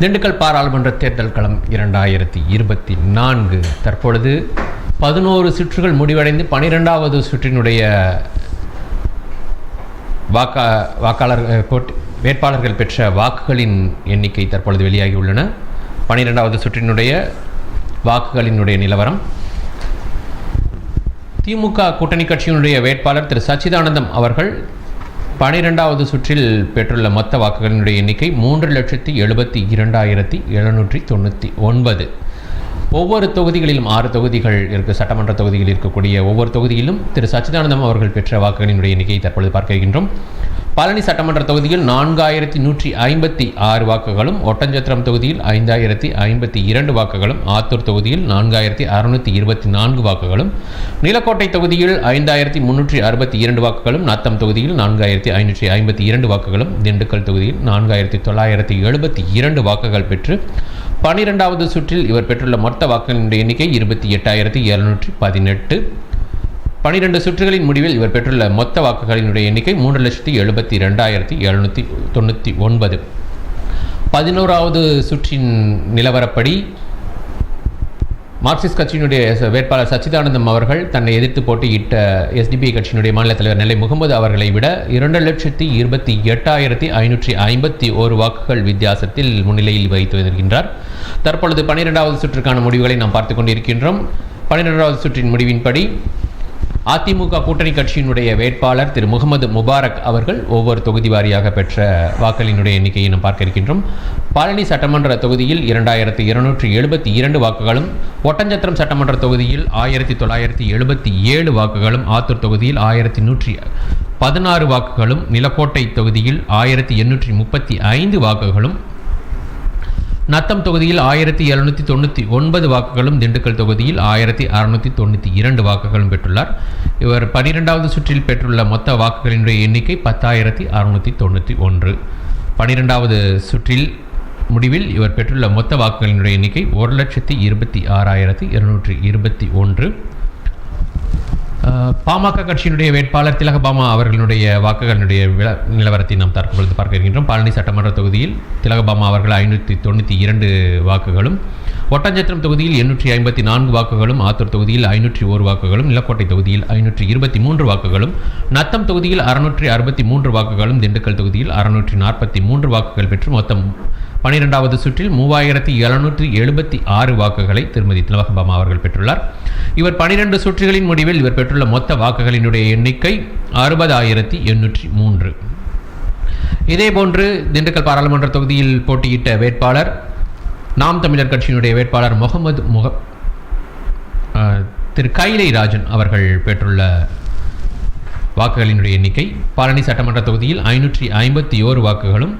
திண்டுக்கல் பாராளுமன்ற தேர்தல் களம் இரண்டாயிரத்தி இருபத்தி நான்கு. தற்பொழுது பதினோரு சுற்றுகள் முடிவடைந்து பனிரெண்டாவது சுற்றினுடைய வாக்கா வாக்காளர் போட்டி வேட்பாளர்கள் பெற்ற வாக்குகளின் எண்ணிக்கை தற்பொழுது வெளியாகியுள்ளன. பனிரெண்டாவது சுற்றினுடைய வாக்குகளினுடைய நிலவரம். திமுக கூட்டணி கட்சியினுடைய வேட்பாளர் திரு. சச்சிதானந்தம் அவர்கள் பனிரெண்டாவது சுற்றில் பெற்றுள்ள மொத்த வாக்குகளினுடைய எண்ணிக்கை மூன்று லட்சத்தி எழுபத்தி இரண்டாயிரத்தி எழுநூற்றி தொண்ணூற்றி ஒன்பது. ஒவ்வொரு தொகுதிகளிலும் ஆறு தொகுதிகள் இருக்கு. சட்டமன்ற தொகுதியில் இருக்கக்கூடிய ஒவ்வொரு தொகுதியிலும் திரு. சச்சிதானந்தம் அவர்கள் பெற்ற வாக்குகளினுடைய எண்ணிக்கையை தற்பொழுது பார்க்க இருக்கின்றோம். பழனி சட்டமன்ற தொகுதியில் நான்காயிரத்தி நூற்றி ஐம்பத்தி ஆறு வாக்குகளும் ஒட்டஞ்சத்திரம் தொகுதியில் ஐந்தாயிரத்தி ஐம்பத்தி இரண்டு வாக்குகளும் ஆத்தூர் தொகுதியில் நான்காயிரத்தி அறுநூற்றி இருபத்தி நான்கு வாக்குகளும் நிலக்கோட்டை தொகுதியில் ஐந்தாயிரத்தி முன்னூற்றி அறுபத்தி இரண்டு வாக்குகளும் நத்தம் தொகுதியில் நான்காயிரத்தி ஐநூற்றி ஐம்பத்தி இரண்டு வாக்குகளும் திண்டுக்கல் தொகுதியில் நான்காயிரத்தி தொள்ளாயிரத்தி எழுபத்தி இரண்டு வாக்குகள் பெற்று பனிரெண்டாவது சுற்றில் இவர் பெற்றுள்ள மொத்த வாக்குகளின் எண்ணிக்கை இருபத்தி எட்டாயிரத்தி எழுநூற்றி பதினெட்டு. பனிரெண்டு சுற்றுகளின் முடிவில் இவர் பெற்றுள்ள மொத்த வாக்குகளினுடைய எண்ணிக்கை மூன்று லட்சத்தி எழுபத்தி ரெண்டாயிரத்தி எழுநூற்றி தொண்ணூற்றி ஒன்பது. பதினோராவது சுற்றின் நிலவரப்படி மார்க்சிஸ்ட் கட்சியினுடைய வேட்பாளர் சச்சிதானந்தம் அவர்கள் தன்னை எதிர்த்து போட்டியிட்ட எஸ்டிபி கட்சியினுடைய மாநில தலைவர் நெல்லை முகமது அவர்களை விட இரண்டு லட்சத்தி இருபத்தி எட்டாயிரத்தி ஐநூற்றி ஐம்பத்தி ஓரு வாக்குகள் வித்தியாசத்தில் முன்னிலையில் வைத்து வருகின்றார். தற்பொழுது பன்னிரெண்டாவது சுற்றுக்கான முடிவுகளை நாம் பார்த்து கொண்டிருக்கின்றோம். பன்னிரெண்டாவது சுற்றின் முடிவின்படி அதிமுக கூட்டணி கட்சியினுடைய வேட்பாளர் திரு முகமது முபாரக் அவர்கள் ஒவ்வொரு தொகுதி வாரியாக பெற்ற வாக்களினுடைய எண்ணிக்கையை நாம் பார்க்க இருக்கின்றோம். பழனி சட்டமன்ற தொகுதியில் இரண்டாயிரத்தி இருநூற்றி எழுபத்தி இரண்டு வாக்குகளும் ஒட்டஞ்சத்திரம் சட்டமன்ற தொகுதியில் ஆயிரத்தி தொள்ளாயிரத்தி எழுபத்தி ஏழு வாக்குகளும் ஆத்தூர் தொகுதியில் ஆயிரத்தி நூற்றி பதினாறு வாக்குகளும் நிலக்கோட்டை தொகுதியில் ஆயிரத்தி எண்ணூற்றி முப்பத்தி ஐந்து வாக்குகளும் நத்தம் தொகுதியில் ஆயிரத்தி எழுநூற்றி தொண்ணூற்றி ஒன்பது வாக்குகளும் திண்டுக்கல் தொகுதியில் ஆயிரத்தி அறுநூற்றி தொண்ணூற்றி இரண்டு வாக்குகளும் பெற்றுள்ளார். இவர் பனிரெண்டாவது சுற்றில் பெற்றுள்ள மொத்த வாக்குகளினுடைய எண்ணிக்கை பத்தாயிரத்தி அறுநூற்றி தொண்ணூற்றி ஒன்று. பனிரெண்டாவது சுற்றில் முடிவில் இவர் பெற்றுள்ள மொத்த வாக்குகளினுடைய எண்ணிக்கை ஒரு லட்சத்தி இருபத்தி ஆறாயிரத்தி இருநூற்றி இருபத்தி ஒன்று. பாமக கட்சியினுடைய வேட்பாளர் திலகபாமா அவர்களுடைய வாக்குகளினுடைய நிலவரத்தை நாம் தற்பொழுது பார்க்க இருக்கின்றோம். பழனி சட்டமன்ற தொகுதியில் திலகபாமா அவர்கள் ஐநூற்றி தொண்ணூற்றி இரண்டு வாக்குகளும் ஒட்டஞ்சத்திரம் தொகுதியில் எண்ணூற்றி ஐம்பத்தி நான்கு வாக்குகளும் ஆத்தூர் தொகுதியில் ஐநூற்றி ஒரு வாக்குகளும் நிலக்கோட்டை தொகுதியில் ஐநூற்றி இருபத்தி மூன்று வாக்குகளும் நத்தம் தொகுதியில் அறுநூற்றி அறுபத்தி மூன்று வாக்குகளும் திண்டுக்கல் தொகுதியில் அறுநூற்றி நாற்பத்தி மூன்று வாக்குகள் பெற்று மொத்தம் பனிரெண்டாவது சுற்றில் மூவாயிரத்தி எழுநூற்றி எழுபத்தி ஆறு வாக்குகளை திருமதி திலகபாமா அவர்கள் பெற்றுள்ளார். இவர் பனிரெண்டு சுற்றுகளின் முடிவில் இவர் பெற்றுள்ள மொத்த வாக்குகளினுடைய எண்ணிக்கை அறுபதாயிரத்தி எண்ணூற்றி மூன்று. இதேபோன்று திண்டுக்கல் பாராளுமன்ற தொகுதியில் போட்டியிட்ட வேட்பாளர் நாம் தமிழர் கட்சியினுடைய வேட்பாளர் முகமது முக திரு கைலை ராஜன் அவர்கள் பெற்றுள்ள வாக்குகளினுடைய எண்ணிக்கை பழனி சட்டமன்ற தொகுதியில் ஐநூற்றி ஐம்பத்தி ஓரு வாக்குகளும்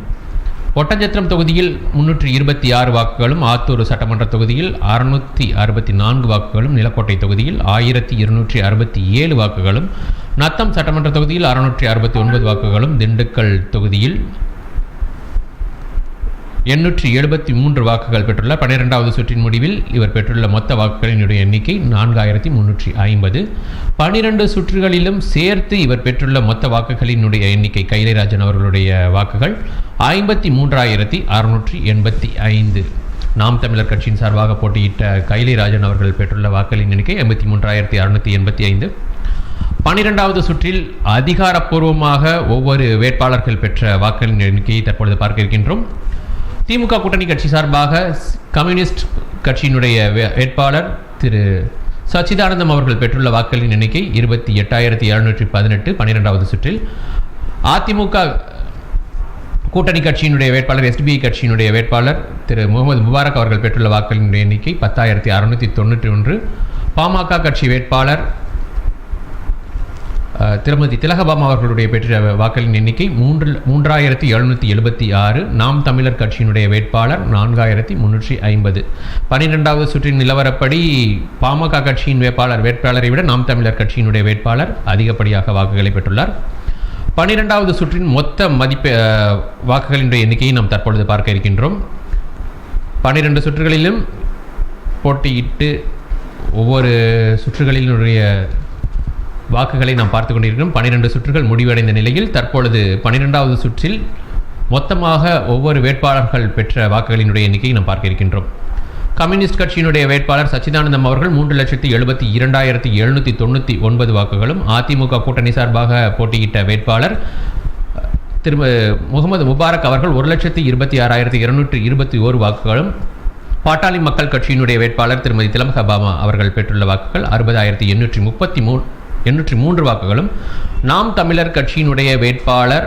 ஒட்டஞ்சத்திரம் தொகுதியில் முன்னூற்றி இருபத்தி ஆறு வாக்குகளும் ஆத்தூர் சட்டமன்ற தொகுதியில் அறுநூற்றி அறுபத்தி நான்கு வாக்குகளும் நிலக்கோட்டை தொகுதியில் ஆயிரத்தி இருநூற்றி அறுபத்தி ஏழு வாக்குகளும் நத்தம் சட்டமன்ற தொகுதியில் அறுநூற்றி அறுபத்தி ஒன்பது வாக்குகளும் திண்டுக்கல் தொகுதியில் எண்ணூற்றி எழுபத்தி மூன்று வாக்குகள் பெற்றுள்ள பன்னிரெண்டாவது சுற்றின் முடிவில் இவர் பெற்றுள்ள மொத்த வாக்குகளினுடைய எண்ணிக்கை நான்காயிரத்தி முன்னூற்றி ஐம்பது. பன்னிரண்டு சுற்றுகளிலும் சேர்த்து இவர் பெற்றுள்ள மொத்த வாக்குகளினுடைய எண்ணிக்கை கைலைராஜன் அவர்களுடைய வாக்குகள் ஐம்பத்தி மூன்றாயிரத்தி அறுநூற்றி எண்பத்தி ஐந்து. நாம் தமிழர் கட்சியின் சார்பாக போட்டியிட்ட கைலைராஜன் அவர்கள் பெற்றுள்ள வாக்குகளின் எண்ணிக்கை ஐம்பத்தி மூன்றாயிரத்தி அறுநூற்றி எண்பத்தி ஐந்து. பனிரெண்டாவது சுற்றில் அதிகாரப்பூர்வமாக ஒவ்வொரு வேட்பாளர்கள் பெற்ற வாக்குகளின் எண்ணிக்கையை தற்பொழுது பார்க்க இருக்கின்றோம். திமுக கூட்டணி கட்சி சார்பாக கம்யூனிஸ்ட் கட்சியினுடைய வே- வேட்பாளர் திரு சச்சிதானந்தம் அவர்கள் பெற்றுள்ள வாக்குகளின் எண்ணிக்கை இருபத்தி எட்டாயிரத்தி எழுநூற்றி பதினெட்டு பன்னிரெண்டாவது சுற்றில். அதிமுக கூட்டணி கட்சியினுடைய வேட்பாளர் எஸ்பிஐ கட்சியினுடைய வேட்பாளர் திரு முகமது முபாரக் அவர்கள் பெற்றுள்ள வாக்குகளினுடைய எண்ணிக்கை பத்தாயிரத்தி அறுநூற்றி தொண்ணூற்றி ஒன்று. பாமக கட்சி வேட்பாளர் திருமதி திலகபாமா அவர்களுடைய பெற்ற வாக்களின் எண்ணிக்கை மூன்று மூன்றாயிரத்தி எழுநூற்றி எழுபத்தி ஆறு. நாம் தமிழர் கட்சியினுடைய வேட்பாளர் நான்காயிரத்தி முன்னூற்றி ஐம்பது. பன்னிரெண்டாவது சுற்றின் நிலவரப்படி பாமக கட்சியின் வேட்பாளர் வேட்பாளரை விட நாம் தமிழர் கட்சியினுடைய வேட்பாளர் அதிகப்படியாக வாக்குகளை பெற்றுள்ளார். பன்னிரெண்டாவது சுற்றின் மொத்த மதிப்பு அஹ், வாக்குகளினுடைய எண்ணிக்கையை நாம் தற்பொழுது பார்க்க இருக்கின்றோம். பன்னிரெண்டு சுற்றுகளிலும் போட்டியிட்டு ஒவ்வொரு சுற்றுகளினுடைய வாக்குகளை நாம் பார்த்து கொண்டிருக்கிறோம் பன்னிரெண்டு சுற்றுகள் முடிவடைந்த நிலையில் தற்பொழுது பன்னிரெண்டாவது சுற்றில் மொத்தமாக ஒவ்வொரு வேட்பாளர்கள் பெற்ற வாக்குகளினுடைய எண்ணிக்கையை நாம் பார்க்க இருக்கின்றோம். கம்யூனிஸ்ட் கட்சியினுடைய வேட்பாளர் சச்சிதானந்தம் அவர்கள் மூன்று லட்சத்தி எழுபத்தி இரண்டாயிரத்தி எழுநூற்றி தொண்ணூற்றி ஒன்பது வாக்குகளும் அதிமுக கூட்டணி சார்பாக போட்டியிட்ட வேட்பாளர் திரும்ப முகமது முபாரக் அவர்கள் ஒரு லட்சத்தி இருபத்தி ஆறாயிரத்தி இருநூற்றி இருபத்தி ஓரு வாக்குகளும் பாட்டாளி மக்கள் கட்சியினுடைய வேட்பாளர் திருமதி திலமகபாமா அவர்கள் பெற்றுள்ள வாக்குகள் அறுபதாயிரத்தி எண்ணூற்றி முப்பத்தி மூணு எண்ணூற்றி மூன்று வாக்குகளும் நாம் தமிழர் கட்சியினுடைய வேட்பாளர்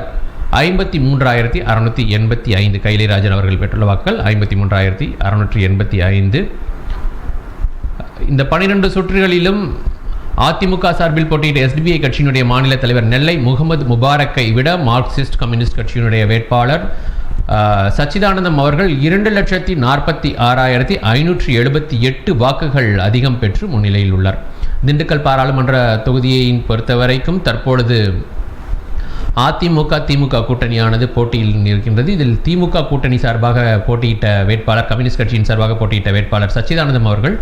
ஐம்பத்தி மூன்றாயிரத்தி அறுநூற்றி எண்பத்தி ஐந்து கைலிராஜன் அவர்கள் பெற்றுள்ள வாக்குகள் ஐம்பத்தி மூன்றாயிரத்தி அறுநூற்றி எண்பத்தி ஐந்து. இந்த பனிரெண்டு சுற்றுகளிலும் அதிமுக சார்பில் போட்டியிட்ட எஸ்டிபிஐ கட்சியினுடைய மாநில தலைவர் நெல்லை முகமது முபாரக்கை விட மார்க்சிஸ்ட் கம்யூனிஸ்ட் கட்சியினுடைய வேட்பாளர் சச்சிதானந்தம் அவர்கள் இரண்டு லட்சத்தி நாற்பத்தி ஆறாயிரத்தி ஐநூற்றி எழுபத்தி எட்டு வாக்குகள் அதிகம் பெற்று முன்னிலையில் உள்ளார். திண்டுக்கல் பாராளுமன்ற தொகுதியை பொறுத்தவரைக்கும் தற்பொழுது அதிமுக திமுக கூட்டணியானது போட்டியில் இருக்கின்றது இதில் திமுக கூட்டணி சார்பாக போட்டியிட்ட வேட்பாளர் கம்யூனிஸ்ட் கட்சியின் சார்பாக போட்டியிட்ட வேட்பாளர் சச்சிதானந்தம் அவர்கள்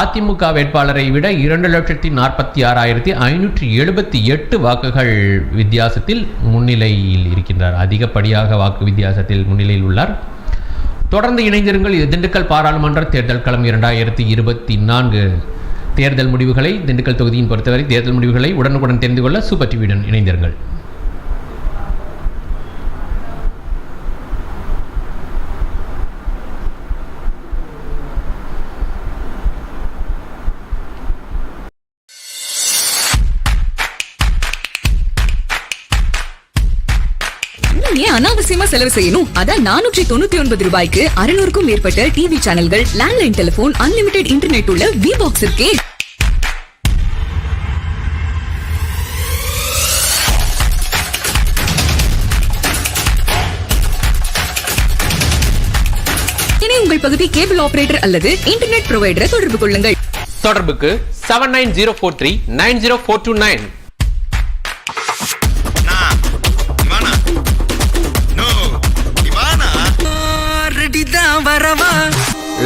அதிமுக வேட்பாளரை விட இரண்டு லட்சத்தி நாற்பத்தி ஆறாயிரத்தி ஐநூற்றி எழுபத்தி எட்டு வாக்குகள் வித்தியாசத்தில் முன்னிலையில் இருக்கின்றார். அதிகப்படியாக வாக்கு வித்தியாசத்தில் முன்னிலையில் உள்ளார். தொடர்ந்து இணைந்திருங்கள். இது திண்டுக்கல் பாராளுமன்ற தேர்தல் களம் இரண்டாயிரத்தி இருபத்தி நான்கு. தேர்தல் முடிவுகளை திண்டுக்கல் தொகுதியின் பொறுத்தவரை தேர்தல் முடிவுகளை உடனுக்குடன் தெரிந்து கொள்ள சூப்பர் டிவியுடன் இணைந்திருங்கள். ஏன் அனாவசியமா செலவு செய்யணும். அதான் நானூற்றி தொண்ணூத்தி ஒன்பது ரூபாய்க்கு அறுநூறுக்கும் மேற்பட்ட டிவி சேனல்கள் லேண்ட்லைன் டெலிபோன் அன்லிமிடெட் இன்டர்நெட் உள்ள வி பாக்ஸ் இருக்கே உங்கள் பகுதி கேபிள் ஆபரேட்டர் அல்லது இன்டர்நெட் புரோவைடரை தொடர்பு கொள்ளுங்கள். தொடர்புக்கு seven nine zero four three nine zero four two nine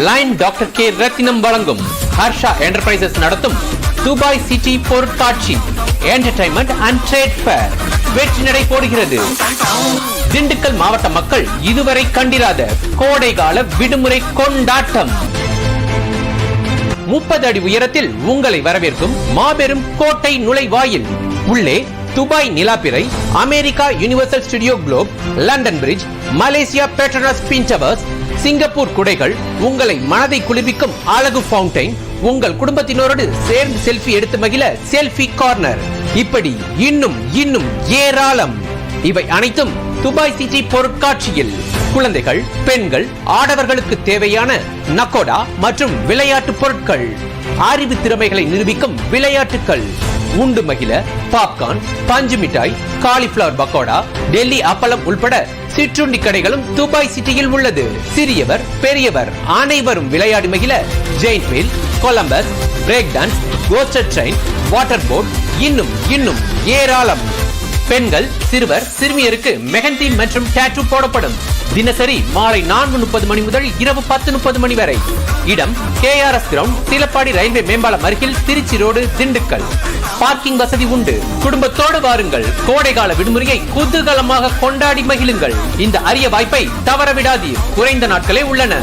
line doctor K Rathinam வழங்கும். ஹர்ஷா என்டர்பிரைசஸ் நடத்தும் துபாய் சிட்டி பொருட்காட்சி என்டர்டைன்மெண்ட் அண்ட் ட்ரேட் ஃபேர் வெற்றி நடை போடுகிறது. திண்டுக்கல் மாவட்ட மக்கள் இதுவரை கண்டிராத கோடை கால விடுமுறை கொண்டாட்டம். முப்பது அடி உயரத்தில் உங்களை வரவேற்கும் மாபெரும் கோட்டை நுழைவாயில். உள்ளே Dubai நிலாப்பிரை America universal studio globe London bridge Malaysia Petronas பின் சிங்கப்பூர் குடைகள் உங்களை மனதை குளிர்விக்கும் அழகு ஃபவுண்டைன் உங்கள் குடும்பத்தினரோடு சேர்ந்து செல்ஃபி எடுத்து மகிழ செல்ஃபி கார்னர் இப்படி இன்னும் இன்னும் ஏராளம். இவை அனைத்தும் துபாய் சிட்டி பொருட்காட்சியில். குழந்தைகள் பெண்கள் ஆடவர்களுக்கு தேவையான நக்கோடா மற்றும் விளையாட்டு பொருட்கள். அறிவு திறமைகளை நிரூபிக்கும் விளையாட்டுகள் உண்டு மகிழ பாப்கார்ன் பஞ்சு மிட்டாய் காலிஃபிளவர் பக்கோடா டெல்லி அப்பளம் உள்பட சிற்றுண்டி கடைகளும் துபாய் சிட்டியில் உள்ளது. சிறியவர் பெரியவர் அனைவரும் விளையாடி மகிழ. Giant wheel Columbus break dance coaster train water boat இன்னும் இன்னும் ஏராளம். பெண்கள் சிறுவர் சிறுமியருக்கு மெஹந்தி மற்றும் டேட்டு போடப்படும். தினசரி மாலை நான்கு முப்பது மணி முதல் இரவு பத்து முப்பது மணி வரை. இடம் கேஆர்எஸ் கிரவுண்ட் சீலப்பாடி ரயில்வே மேம்பாலம் அருகில் திருச்சி ரோடு திண்டுக்கல். பார்க்கிங் வசதி உண்டு. குடும்பத்தோடு வாருங்கள். கோடைகால விடுமுறையை குதூகலமாக கொண்டாடி மகிழுங்கள். இந்த அரிய வாய்ப்பை தவற விடாதீர் குறைந்த நாட்களே உள்ளன.